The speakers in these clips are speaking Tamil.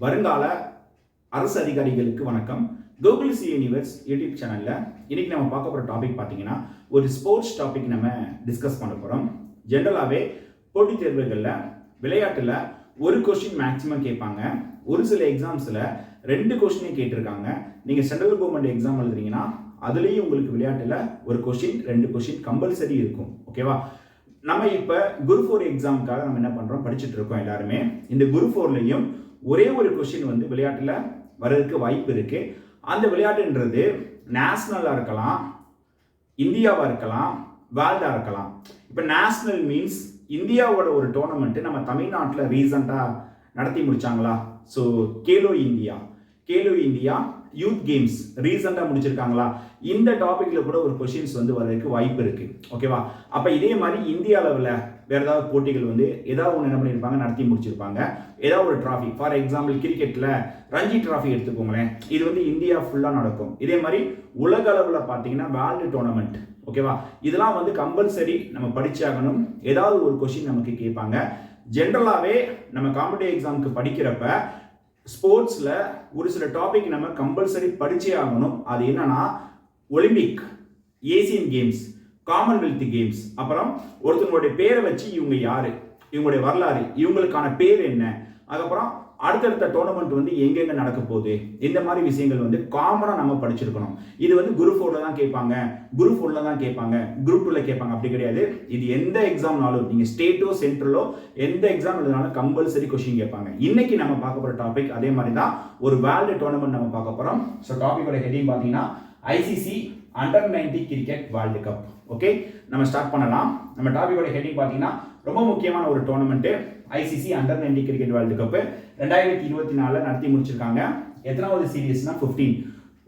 வருங்கால அரசு அதிகாரிகளுக்கு வணக்கம். கூகுள் சி யூனிவர்ஸ் யூடியூப் சேனலில் இன்னைக்கு நம்ம பார்க்க போகிற டாபிக் பார்த்தீங்கன்னா ஒரு ஸ்போர்ட்ஸ் டாபிக் நம்ம டிஸ்கஸ் பண்ண போகிறோம் ஜென்ரலாகவே போட்டித் தேர்வுகளில் விளையாட்டில் ஒரு கொஸ்டின் மேக்ஸிமம் கேட்பாங்க. ஒரு சில எக்ஸாம்ஸில் ரெண்டு கொஸ்டினே கேட்டிருக்காங்க. நீங்கள் சென்ட்ரல் கவர்மெண்ட் எக்ஸாம் எழுதுறீங்கன்னா அதுலேயும் உங்களுக்கு விளையாட்டில் ஒரு கொஸ்டின் ரெண்டு கொஸ்டின் கம்பல்சரி இருக்கும். ஓகேவா நம்ம இப்போ குரு ஃபோர் எக்ஸாமுக்காக நம்ம என்ன பண்ணுறோம் படிச்சுட்டு இருக்கோம் எல்லாருமே. இந்த குரு ஃபோர்லேயும் ஒரே ஒரு கொஷின் வந்து விளையாட்டில் வர்றதுக்கு வாய்ப்பு இருக்குது அந்த விளையாட்டுன்றது நேஷ்னலாக இருக்கலாம் இந்தியாவாக இருக்கலாம் வேர்ல்டாக இருக்கலாம். இப்போ நேஷ்னல் மீன்ஸ் இந்தியாவோட ஒரு டோர்னமெண்ட்டு நம்ம தமிழ்நாட்டில் ரீசண்டாக நடத்தி முடிச்சாங்களா? So Khelo India. Khelo India youth games ரீசெண்டாக முடிச்சிருக்காங்களா? இந்த டாப்பிக்கில் கூட ஒரு கொஷின்ஸ் வந்து வர்றதுக்கு வாய்ப்பு இருக்குது ஓகேவா அப்போ இதே மாதிரி இந்திய அளவில் வேறு ஏதாவது போட்டிகள் வந்து ஏதாவது ஒன்று என்ன பண்ணியிருப்பாங்க நடத்தி முடிச்சிருப்பாங்க. ஏதாவது ஒரு ட்ராஃபி ஃபார் எக்ஸாம்பிள் கிரிக்கெட்டில் ரஞ்சி ட்ராஃபி எடுத்துக்கோங்களேன். இது வந்து இந்தியா ஃபுல்லாக நடக்கும். இதே மாதிரி உலக அளவில் பார்த்தீங்கன்னா வேர்ல்டு டோர்னமெண்ட் ஓகேவா இதெல்லாம் வந்து கம்பல்சரி நம்ம படிச்சாகணும். ஏதாவது ஒரு கொஷின் நமக்கு கேட்பாங்க. ஜென்ரலாகவே நம்ம காம்படிட்டிவ் எக்ஸாமுக்கு படிக்கிறப்ப ஸ்போர்ட்ஸில் ஒரு சில டாபிக் நம்ம கம்பல்சரி படிச்சே ஆகணும். அது என்னன்னா Olympic Asian games Commonwealth games அப்புறம் ஒருத்தவங்களுடைய பேரை வச்சு இவங்க யாரு? இவங்களுடைய வரலாறு இவங்களுக்கான பேர் என்ன? அதுக்கப்புறம் அடுத்தடுத்த டோர்னமெண்ட் வந்து எங்கெங்க நடக்க போகுது? இந்த மாதிரி விஷயங்கள் வந்து காமனாக நம்ம படிச்சிருக்கணும். இது வந்து குரூப் ஃபோரில் தான் கேட்பாங்க. குரூப் ஃபோரில் தான் கேட்பாங்க. குரூப் டூவில் கேட்பாங்க. அப்படி கிடையாது. இது எந்த எக்ஸாம்னாலும் நீங்கள் ஸ்டேட்டோ சென்ட்ரலோ எந்த எக்ஸாம் எழுதினாலும் கம்பல்சரி கொஷின் கேட்பாங்க. இன்னைக்கு நம்ம பார்க்க போகிற டாபிக் அதே மாதிரி தான் ஒரு வேர்ல்டு டோர்னமெண்ட் நம்ம பார்க்க போகிறோம் ஸோ டாபிக்கோட ஹெட்டிங் பார்த்தீங்கன்னா ICC under ninety cricket world cup okay நம்ம ஸ்டார்ட் பண்ணலாம். நம்ம டாபியோட ஹெட்டிங் பார்த்தீங்கன்னா ரொம்ப முக்கியமான ஒரு tournament ICC under ninety cricket world cup ரெண்டாயிரத்தி இருபத்தி நாலில் நடத்தி முடிச்சிருக்காங்க. எத்தனாவது சீரியஸ்னால் ஃபிஃப்டீன்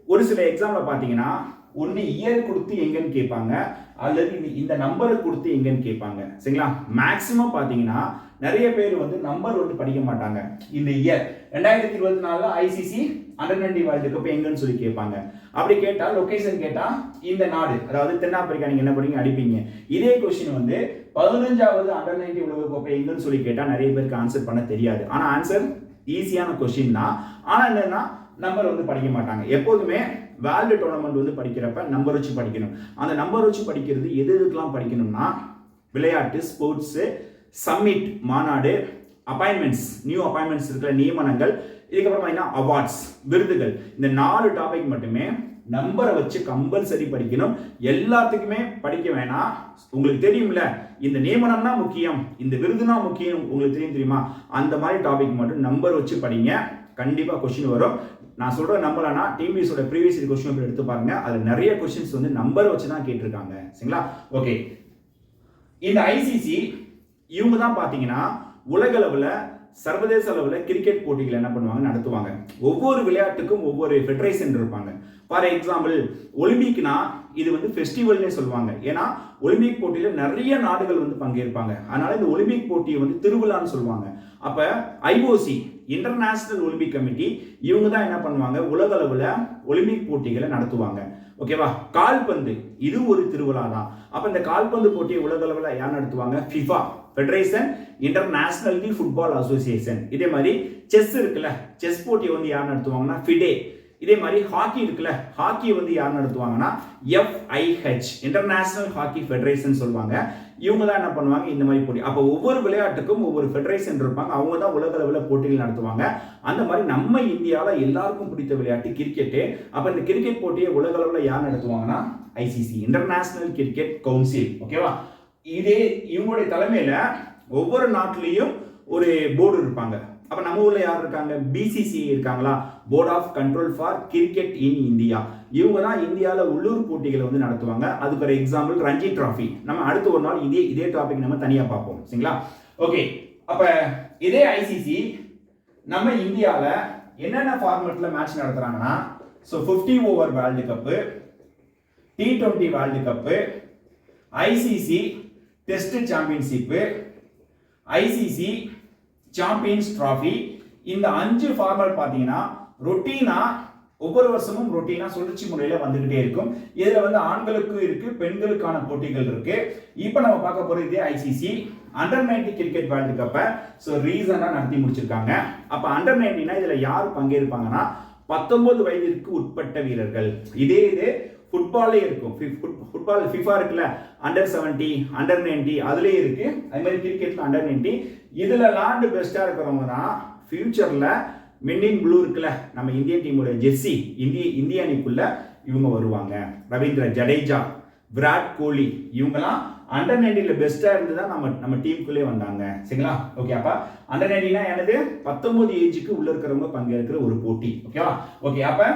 ஒரு சில எக்ஸாமில் பார்த்தீங்கன்னா ஒன்று இயர் கொடுத்து எங்கன்னு கேட்பாங்க அல்லது இந்த இந்த நம்பரை கொடுத்து எங்கன்னு கேட்பாங்க. சரிங்களா? மேக்ஸிமம் பார்த்தீங்கன்னா நிறைய பேர் வந்து நம்பர் வந்து படிக்க மாட்டாங்க. இந்த இயர் ரெண்டாயிரத்தி இருபத்தி நாலில் ICC under twenty world cup எங்கன்னு சொல்லி கேட்பாங்க. அப்படி கேட்டால் லொக்கேஷன் கேட்டால் இந்த நாடு அதாவது தென்னாப்பிரிக்கா நீங்கள் என்ன பண்ணீங்க அடிப்பீங்க. இதே கொஸ்டின் வந்து பதினஞ்சாவது அண்டர் நைன்டி உலக கோப்பை எங்கன்னு சொல்லி கேட்டால் நிறைய பேருக்கு ஆன்சர் பண்ண தெரியாது. ஆனால் ஆன்சர் ஈஸியான கொஸ்டின் தான். ஆனால் என்னன்னா நம்பர் வந்து படிக்க மாட்டாங்க. எப்போதுமே வேர்ல்டு டோர்னமெண்ட் வந்து படிக்கிறப்ப நம்பர் வச்சு படிக்கணும். அந்த நம்பர் வச்சு படிக்கிறது எது எதுக்கெல்லாம் படிக்கணும்னா விளையாட்டு ஸ்போர்ட்ஸு சம்மிட் மாநாடு அப்பாயின்மெண்ட்ஸ் நியூ அப்பாயின்மெண்ட்ஸ் இருக்கிற நியமனங்கள் இதுக்கப்புறம் பார்த்தீங்கன்னா அவார்ட்ஸ் விருதுகள். இந்த நாலு டாபிக் மட்டுமே நம்பரை வச்சு கம்பல்சரி படிக்கணும். எல்லாத்துக்குமே படிக்க வேணாம். உங்களுக்கு தெரியும்ல இந்த நியமனம்னா முக்கியம். இந்த விருதுனா முக்கியம். உங்களுக்கு தெரியும் தெரியுமா? அந்த மாதிரி டாபிக் மட்டும் நம்பர் வச்சு படிங்க. கண்டிப்பாக கொஷின் வரும். நான் சொல்கிற நம்பலனா டிபிஎஸோட ப்ரீவியஸ் கொஸ்டின் பேப்பர் எடுத்து பாருங்க. அதில் நிறைய கொஸ்டின்ஸ் வந்து நம்பர் வச்சு தான் கேட்டிருக்காங்க. சரிங்களா? ஓகே இந்த ஐசிசி இவங்க தான் பார்த்தீங்கன்னா உலக அளவில் சர்வதேச அளவில் கிரிக்கெட் போட்டிகள் என்ன பண்ணுவாங்க? நடத்துவாங்க. ஒவ்வொரு விளையாட்டுக்கும் ஒவ்வொரு ஃபெடரேஷன் இருப்பாங்க. ஃபார் எக்ஸாம்பிள் ஒலிம்பிக்னா இது வந்து ஃபெஸ்டிவல்னே சொல்லுவாங்க. ஏன்னா ஒலிம்பிக் போட்டியில் நிறைய நாடுகள் வந்து பங்கேற்பாங்க. அதனால இந்த ஒலிம்பிக் போட்டியை வந்து திருவிழான்னு சொல்லுவாங்க. அப்போ ஐஓசி இன்டர்நேஷனல் ஒலிம்பிக் கமிட்டி இவங்க தான் என்ன பண்ணுவாங்க? உலக அளவில் ஒலிம்பிக் போட்டிகளை நடத்துவாங்க. ஓகேவா கால்பந்து இது ஒரு திருவிழா தான் அப்போ இந்த கால்பந்து போட்டியை உலக அளவில் யார் நடத்துவாங்க? FIFA federation international the football association இதே மாதிரி செஸ் இருக்குல்ல செஸ் போட்டியை வந்து யார் நடத்துவாங்கன்னா ஃபிடே இதே மாதிரி ஹாக்கி இருக்குல்ல ஹாக்கி வந்து யார் நடத்துவாங்கன்னா எஃப்ஐஹெச் இன்டர்நேஷனல் ஹாக்கி ஃபெடரேஷன் சொல்லுவாங்க. இவங்க தான் என்ன பண்ணுவாங்க இந்த மாதிரி போட்டி. அப்போ ஒவ்வொரு விளையாட்டுக்கும் ஒவ்வொரு ஃபெடரேஷன் இருப்பாங்க. அவங்க தான் உலக அளவில் போட்டிகள் நடத்துவாங்க. அந்த மாதிரி நம்ம இந்தியாவில் எல்லாருக்கும் பிடித்த விளையாட்டு கிரிக்கெட்டு அப்போ இந்த கிரிக்கெட் போட்டியை உலக அளவில் யார் நடத்துவாங்கன்னா ஐசிசி இன்டர்நேஷனல் கிரிக்கெட் கவுன்சில் ஓகேவா இதே இவங்களுடைய தலைமையில் ஒவ்வொரு நாட்டிலையும் ஒரு போர்டு இருப்பாங்க. அப்போ நம்ம ஊரில் யார் இருக்காங்க? பிசிசி இருக்காங்களா? Board of control for cricket in India இவங்க தான் இந்தியாவில் உள்ளூர் போட்டிகளை வந்து நடத்துவாங்க. அதுக்கு ஒரு எக்ஸாம்பிள் ரஞ்சி டிராஃபி நம்ம அடுத்த ஒரு நாள் இதே இதே டாபிக் நம்ம தனியாக பார்ப்போம். சரிங்களா? ஓகே அப்போ இதே ஐசிசி நம்ம இந்தியாவில் என்னென்ன ஃபார்மெட்டில் match நடத்துகிறாங்கன்னா so fifty over world cup T twenty world cup ICC test championship ICC champions trophy இந்த அஞ்சு ஃபார்மட் பார்த்தீங்கன்னா ரொட்டீனா ஒவ்வொரு வருஷமும் ரொட்டீனா சுழற்சி முறையில் வந்துகிட்டே இருக்கும். இதில் வந்து ஆண்களுக்கு இருக்கு பெண்களுக்கான போட்டிகள் இருக்கு. இப்போ நம்ம பார்க்க போகிறது இதே ICC under ninety cricket world கப்பை ஸோ ரீசனாக நடத்தி முடிச்சிருக்காங்க. அப்போ அண்டர் நைன்டினா இதில் யார் பங்கேற்பாங்கன்னா பத்தொன்பது வயதிற்கு உட்பட்ட வீரர்கள். இதே இது ஃபுட்பாலே இருக்கும். ஃபுட்பால் ஃபிஃபா இருக்குல்ல அண்டர் செவன்ட்டி அண்டர் நைன்டி அதுலேயே இருக்கு. அதே மாதிரி கிரிக்கெட்ல அண்டர் நைன்டி இதில் லாண்டு பெஸ்ட்டாக இருக்கிறவங்க தான் ஃப்யூச்சரில் மின்னின் ப்ளூ இருக்குல்ல நம்ம இந்திய டீமோட ஜெர்சி இந்திய இந்திய அணிக்குள்ள இவங்க வருவாங்க. ரவீந்திர ஜடேஜா விராட் கோலி இவங்கெல்லாம் அண்டர் நைன்டீனில் பெஸ்ட்டாக இருந்து தான் நம்ம நம்ம டீமுக்குள்ளே வந்தாங்க. சரிங்களா? ஓகே அப்போ அண்டர் நைன்டீனா எனது பத்தொன்பது ஏஜுக்கு உள்ள இருக்கிறவங்க பங்கேற்கிற ஒரு போட்டி. ஓகேவா ஓகே அப்போ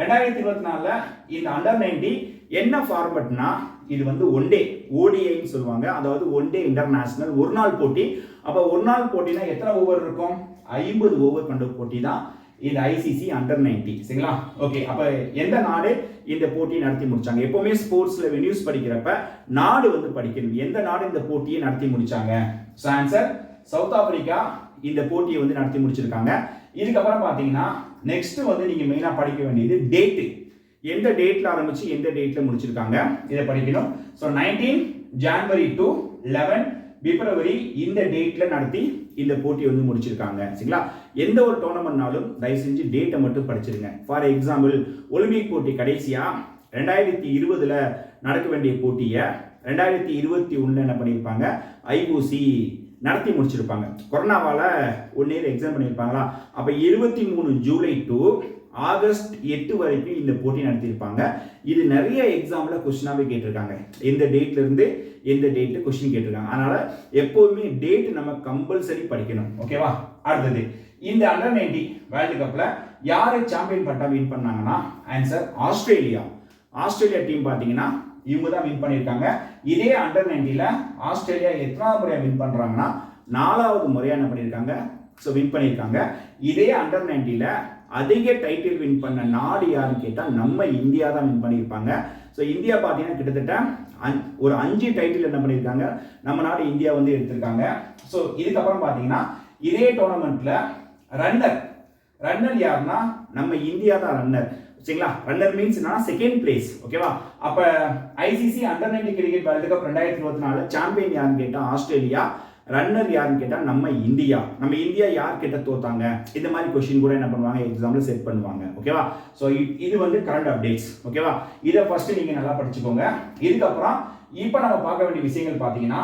ரெண்டாயிரத்தி இருபத்தி நாலில் இந்த அண்டர் நைன்டி என்ன ஃபார்மட்னா இது வந்து ஒன் டே ஓடிஐன்னு சொல்லுவாங்க. அதாவது ஒன் டே இன்டர்நேஷனல் ஒரு நாள் போட்டி. அப்போ ஒரு நாள் போட்டினா எத்தனை ஓவர் இருக்கும்? ஐம்பது ஓவர் கொண்ட போட்டி தான் இந்த ஐசிசி அண்டர் நைன்டி சரிங்களா? ஓகே அப்போ எந்த நாடு இந்த போட்டியை நடத்தி முடிச்சாங்க? எப்பவுமே ஸ்போர்ட்ஸில் நியூஸ் படிக்கிறப்ப நாடு வந்து படிக்கணும். எந்த நாடு இந்த போட்டியை நடத்தி முடிச்சாங்க? ஸோ ஆன்சர் சவுத் ஆப்பிரிக்கா இந்த போட்டியை வந்து நடத்தி முடிச்சிருக்காங்க. இதுக்கப்புறம் பார்த்தீங்கன்னா நெக்ஸ்ட் வந்து நீங்க மெயினாக படிக்க வேண்டியது டேட்டு எந்த டேட்ல ஆரம்பிச்சு எந்த டேட்ல முடிச்சிருக்காங்க இதை படிக்கணும். So nineteen January to eleven February இந்த டேட்ல நடத்தி இந்த போட்டி வந்து முடிச்சிருக்காங்க. சரிங்களா? எந்த ஒரு டோர்னமெண்ட்னாலும் தயவு செஞ்சு டேட்டை மட்டும் படிச்சிருங்க. ஃபார் எக்ஸாம்பிள் ஒலிம்பிக் போட்டி கடைசியா ரெண்டாயிரத்தி இருபதுல நடக்க வேண்டிய போட்டியை ரெண்டாயிரத்தி இருபத்தி ஒன்றில் என்ன பண்ணியிருப்பாங்க? ஐஓசி நடத்தி முடிச்சிருப்பாங்க. கொரோனாவால் ஒன் இயர் எக்ஸாம் பண்ணியிருப்பாங்களா அப்போ இருபத்தி மூணு ஜூலை டு ஆகஸ்ட் எட்டு வரைக்கும் இந்த போட்டி நடத்தியிருப்பாங்க. இது நிறைய எக்ஸாமில் கொஸ்டினாகவே கேட்டிருக்காங்க. எந்த டேட்லேருந்து எந்த டேட்டு கொஸ்டின் கேட்டிருக்காங்க. அதனால் எப்போதுமே டேட் நம்ம கம்பல்சரி படிக்கணும். ஓகேவா அடுத்தது இந்த அண்டர் நைன்டி வேர்ல்டு கப்பில் யார் சாம்பியன் பட்டா வின் பண்ணாங்கன்னா? Answer Australia. ஆஸ்திரேலியா டீம் பார்த்தீங்கன்னா இவங்க தான் வின் பண்ணியிருக்காங்க. இதே அண்டர் நைன்டியில் ஆஸ்திரேலியா எத்தனாவது முறையாக வின் பண்ணுறாங்கன்னா நாலாவது முறையாக என்ன பண்ணியிருக்காங்க? ஸோ வின் பண்ணியிருக்காங்க. இதே அண்டர் நைன்டியில் அதிக டைட்டில் வின் பண்ண நாடு யாருன்னு கேட்டால் நம்ம இந்தியா தான் வின் பண்ணியிருப்பாங்க. ஸோ இந்தியா பார்த்தீங்கன்னா கிட்டத்தட்ட அஞ் ஒரு அஞ்சு டைட்டில் என்ன பண்ணியிருக்காங்க? நம்ம நாடு இந்தியா வந்து எடுத்திருக்காங்க. ஸோ இதுக்கப்புறம் பார்த்தீங்கன்னா இதே டோர்னமெண்ட்டில் ரன்னர் ரன்னர் யாருன்னா நம்ம இந்தியா தான் ரன்னர் சரிங்களா? ரன்னர் மீன்ஸ் என்னன்னா செகண்ட் பிளேஸ் ஓகேவா அப்போ ICC under ninety cricket world cup ரெண்டாயிரத்தி இருபத்தி நாலு சாம்பியன் யாருன்னு கேட்டால் ஆஸ்திரேலியா. ரன்னர் யாருன்னு கேட்டால் நம்ம இந்தியா. நம்ம இந்தியா யார் கிட்ட தோத்தாங்க? இந்த மாதிரி கொஸ்டின் கூட என்ன பண்ணுவாங்க? எக்ஸாம்பிள் செட் பண்ணுவாங்க ஓகேவா ஸோ இது வந்து கரண்ட் அப்டேட்ஸ் ஓகேவா இதை ஃபர்ஸ்ட் நீங்கள் நல்லா படிச்சுக்கோங்க. இதுக்கப்புறம் இப்போ நம்ம பார்க்க வேண்டிய விஷயங்கள் பார்த்தீங்கன்னா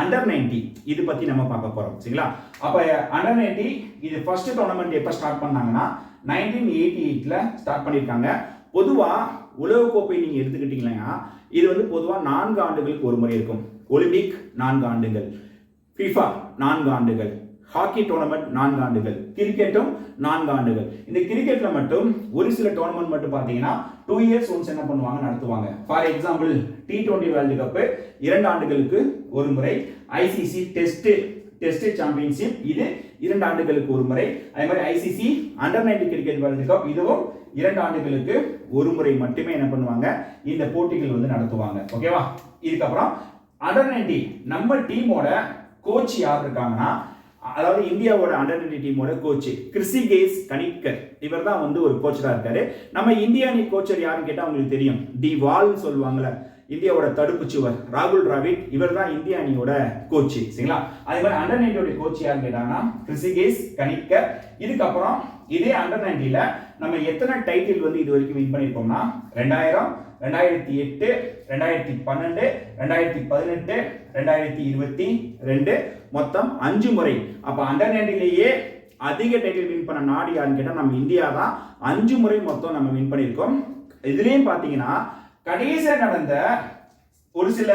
அண்டர் நைன்டி இது பற்றி நம்ம பார்க்க போகிறோம் சரிங்களா? அப்போ அண்டர் நைன்டி இது ஃபர்ஸ்ட் டோர்னமெண்ட் எப்போ ஸ்டார்ட் பண்ணாங்கன்னா நைன்டீன் எயிட்டி எயிட்டில் ஸ்டார்ட் பண்ணியிருக்காங்க பொதுவாக உலகக்கோப்பை நீங்கள் எடுத்துக்கிட்டீங்கன்னா இது வந்து பொதுவாக நான்கு ஆண்டுகளுக்கு ஒரு முறை இருக்கும். ஒலிம்பிக் நான்கு ஆண்டுகள். ஃபிஃபா நான்கு ஆண்டுகள். ஹாக்கி டோர்னமெண்ட் நான்கு ஆண்டுகள் கிரிக்கெட்டும் நான்கு ஆண்டுகள் இந்த கிரிக்கெட்ல மட்டும் ஒரு சில டோர்னமெண்ட் மட்டும் பார்த்தீங்கன்னா டூ இயர்ஸ் ஒன்ஸ் என்ன பண்ணுவாங்க நடத்துவாங்க. For example T twenty world cup இரண்டு ஆண்டுகளுக்கு ஒரு முறை ஐசிசி டெஸ்ட் டெஸ்ட் சாம்பியன்ஷிப் இது இரண்டு ஆண்டுகளுக்கு ஒரு முறை. அதே மாதிரி ICC under nineteen cricket world cup இதுவும் இரண்டு ஆண்டுகளுக்கு ஒரு முறை மட்டுமே என்ன பண்ணுவாங்க இந்த போட்டிகள் வந்து நடத்துவாங்க. ஓகேவா இதுக்கப்புறம் அண்டர் நைன்டி நம்ம டீமோட கோச் யார் இருக்காங்கன்னா அதாவது இந்தியாவோட அண்டர் நைன்டி டீமோட கோச் கிறிசிகேஸ் கணிக்கர். இவர் தான் வந்து ஒரு கோச்சராக இருக்காரு. நம்ம இந்திய அணி கோச்சர் யாருன்னு கேட்டால் உங்களுக்கு தெரியும். டி வால்னு சொல்லுவாங்கல்ல இந்தியாவோட தடுப்பு சுவர் ராகுல் டிராவிட் இவர் தான் இந்திய அணியோட கோச் சரிங்களா? அதே மாதிரி அண்டர் நைன்டியோட கோச் யாருன்னு கேட்டாங்கன்னா கிறிசிகேஸ் கணிக்கர். இதுக்கப்புறம் இதே அண்டர் நைன்டியில் நம்ம எத்தனை டைட்டில் வந்து இது வரைக்கும் வின் பண்ணியிருக்கோம்னா ரெண்டாயிரம் ரெண்டாயிரத்தி எட்டு ரெண்டாயிரத்தி பன்னெண்டு ரெண்டாயிரத்தி பதினெட்டு ரெண்டாயிரத்தி இருபத்தி ரெண்டு மொத்தம் அஞ்சு முறை. அப்போ அண்டர் நைன்டிலேயே அதிக டைட்டில் வின் பண்ண நாடு யாருன்னு கேட்டால் நம்ம இந்தியா தான். அஞ்சு முறை மொத்தம் நம்ம வின் பண்ணியிருக்கோம். இதுலேயும் பார்த்தீங்கன்னா கடைசியாக நடந்த ஒரு சில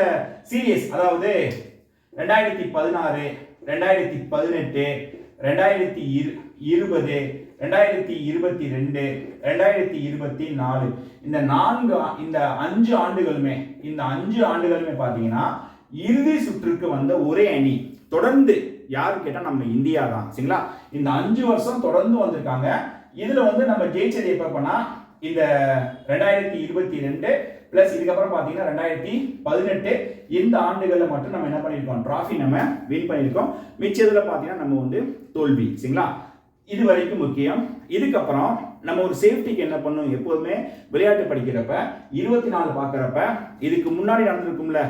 சீரியஸ் அதாவது ரெண்டாயிரத்தி பதினாறு ரெண்டாயிரத்தி பதினெட்டு ரெண்டாயிரத்தி இரு இருபது ரெண்டாயிரத்தி இருபத்தி ரெண்டு ரெண்டாயிரத்தி இருபத்தி நாலு இந்த நான்கு இந்த அஞ்சு ஆண்டுகளுமே இந்த அஞ்சு ஆண்டுகளுமே பார்த்தீங்கன்னா இறுதி சுற்றுக்கு வந்த ஒரே அணி. தொடர்ந்து யார் கேட்டால் நம்ம இந்தியா தான். சரிங்களா? இந்த அஞ்சு வருஷம் தொடர்ந்து வந்திருக்காங்க. இதில் வந்து நம்ம ஜெயிச்சது எப்போ இந்த ரெண்டாயிரத்தி இருபத்தி ரெண்டு பிளஸ் இதுக்கப்புறம் பார்த்தீங்கன்னா ரெண்டாயிரத்தி பதினெட்டு இந்த ஆண்டுகளில் மட்டும் நம்ம என்ன பண்ணியிருக்கோம்? ட்ராஃபி நம்ம வின் பண்ணியிருக்கோம். மிச்சதில் பார்த்தீங்கன்னா நம்ம வந்து தோல்வி. சரிங்களா? இது வரைக்கும் முக்கியம். இதுக்கப்புறம் நம்ம ஒரு சேஃப்டிக்கு என்ன பண்ணணும்? எப்போதுமே விளையாட்டு படிக்கிறப்ப இருபத்தி நாலு பார்க்குறப்ப இதுக்கு முன்னாடி நடந்திருக்கும்ல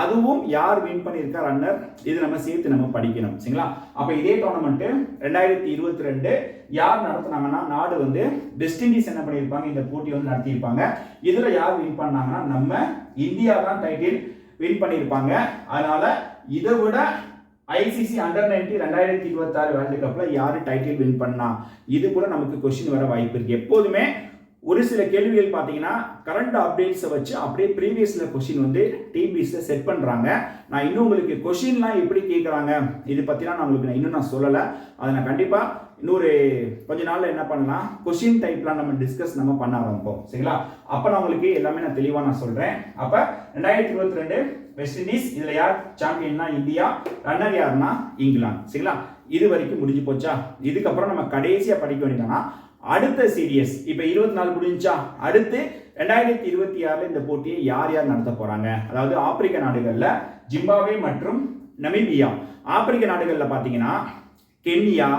அதுவும் யார் வின் பண்ணியிருக்கா ரன்னர் இது நம்ம சேர்த்து நம்ம படிக்கணும் சரிங்களா? அப்போ இதே டோர்னமெண்ட்டு ரெண்டாயிரத்தி இருபத்தி ரெண்டு யார் நடத்துனாங்கன்னா நாடு வந்து வெஸ்ட் இண்டீஸ் என்ன பண்ணியிருப்பாங்க? இந்த போட்டி வந்து நடத்தியிருப்பாங்க. இதில் யார் வின் பண்ணாங்கன்னா நம்ம இந்தியா தான் டைட்டில் வின் பண்ணியிருப்பாங்க. அதனால இதை விட ஐசிசி அண்டர் நைன்டி ரெண்டாயிரத்தி இருபத்தாறு வேர்ல்டு கப்பில் யார் டைட்டில் வின் பண்ணா? இது கூட நமக்கு கொஸ்டின் வர வாய்ப்பு இருக்கு. எப்போதுமே ஒரு சில கேள்விகள் பார்த்தீங்கன்னா கரண்ட் அப்டேட்ஸை வச்சு அப்படியே ப்ரீவியஸில் கொஷின் வந்து டிபிஸில் செட் பண்ணுறாங்க நான் இன்னும் உங்களுக்கு கொஷின்லாம் எப்படி கேட்குறாங்க இது பற்றிலாம் நான் உங்களுக்கு நான் இன்னும் நான் சொல்லலை. அதை நான் கண்டிப்பாக இன்னொரு கொஞ்ச நாளில் என்ன பண்ணலாம்? கொஷின் டைப்லாம் நம்ம டிஸ்கஸ் நம்ம பண்ண ஆரம்பிப்போம். சரிங்களா? அப்போ நான் உங்களுக்கு எல்லாமே நான் தெளிவாக நான் சொல்கிறேன் அப்போ ரெண்டாயிரத்தி இருபத்தி ரெண்டு வெஸ்ட் இண்டீஸ் இதில் யார்? சாம்பியன்னா இந்தியா ரன்னர் யாருன்னா இங்கிலாந்து. சரிங்களா? இது வரைக்கும் முடிஞ்சு போச்சா? இதுக்கப்புறம் நம்ம கடைசியாக படிக்க வேண்டியதுன்னா அடுத்த சீரியஸ் இப்போ இருபத்தி நாலு முடிஞ்சா அடுத்து ரெண்டாயிரத்தி இருபத்தி ஆறுல இந்த போட்டியை யார் யார் நடத்த போறாங்க? அதாவது ஆப்பிரிக்க நாடுகளில் ஜிம்பாவே மற்றும் நமீபியா. ஆப்பிரிக்க நாடுகளில் பார்த்தீங்கன்னா கென்யா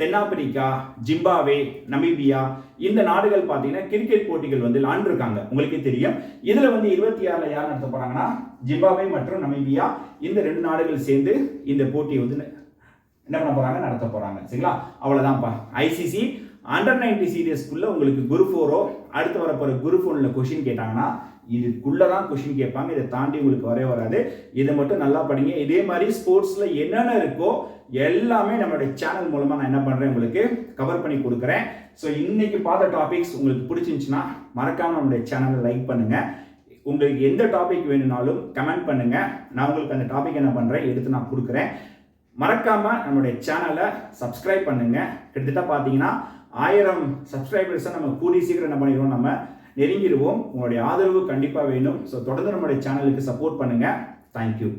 தென்னாப்பிரிக்கா ஜிம்பாவே நமீபியா இந்த நாடுகள் பார்த்தீங்கன்னா கிரிக்கெட் போட்டிகள் வந்து விளாண்டுருக்காங்க உங்களுக்கே தெரியும். இதில் வந்து இருபத்தி ஆறில் யார் நடத்த போகிறாங்கன்னா ஜிம்பாவே மற்றும் நமீபியா இந்த ரெண்டு நாடுகள் சேர்ந்து இந்த போட்டியை வந்து என்ன பண்ண போகிறாங்க நடத்த போகிறாங்க சரிங்களா? அவ்வளோதான்ப்பா ஐசிசி அண்டர் நைன்டி சீரியஸ்க்குள்ளே உங்களுக்கு குரு ஃபோரோ அடுத்து வரப்போகிற குரு ஃபோனில் கொஷின் கேட்டாங்கன்னா இதுக்குள்ளே தான் கொஷின் கேட்பாங்க. இதை தாண்டி உங்களுக்கு வரவே வராது. இதை மட்டும் நல்லா படிங்க. இதே மாதிரி ஸ்போர்ட்ஸில் என்னென்ன இருக்கோ எல்லாமே நம்மளுடைய சேனல் மூலமாக நான் என்ன பண்ணுறேன் உங்களுக்கு கவர் பண்ணி கொடுக்குறேன். ஸோ இன்னைக்கு பார்த்த டாபிக்ஸ் உங்களுக்கு பிடிச்சிருந்துச்சுன்னா மறக்காமல் நம்மளுடைய சேனலை லைக் பண்ணுங்கள் உங்களுக்கு எந்த டாபிக் வேணும்னாலும் கமெண்ட் பண்ணுங்கள் நான் உங்களுக்கு அந்த டாபிக் என்ன பண்ணுறேன் எடுத்து நான் கொடுக்குறேன். மறக்காம நம்மளுடைய சேனலை சப்ஸ்கிரைப் பண்ணுங்க. கிட்டத்தட்ட பார்த்தீங்கன்னா ஆயிரம் சப்ஸ்கிரைபர்ஸை நம்ம கூடி சீக்கிரம் என்ன பண்ணிடுவோம் நம்ம நெருங்கிடுவோம். உங்களுடைய ஆதரவு கண்டிப்பாக வேணும். ஸோ தொடர்ந்து நம்மளுடைய சேனலுக்கு சப்போர்ட் பண்ணுங்கள் தேங்க்யூ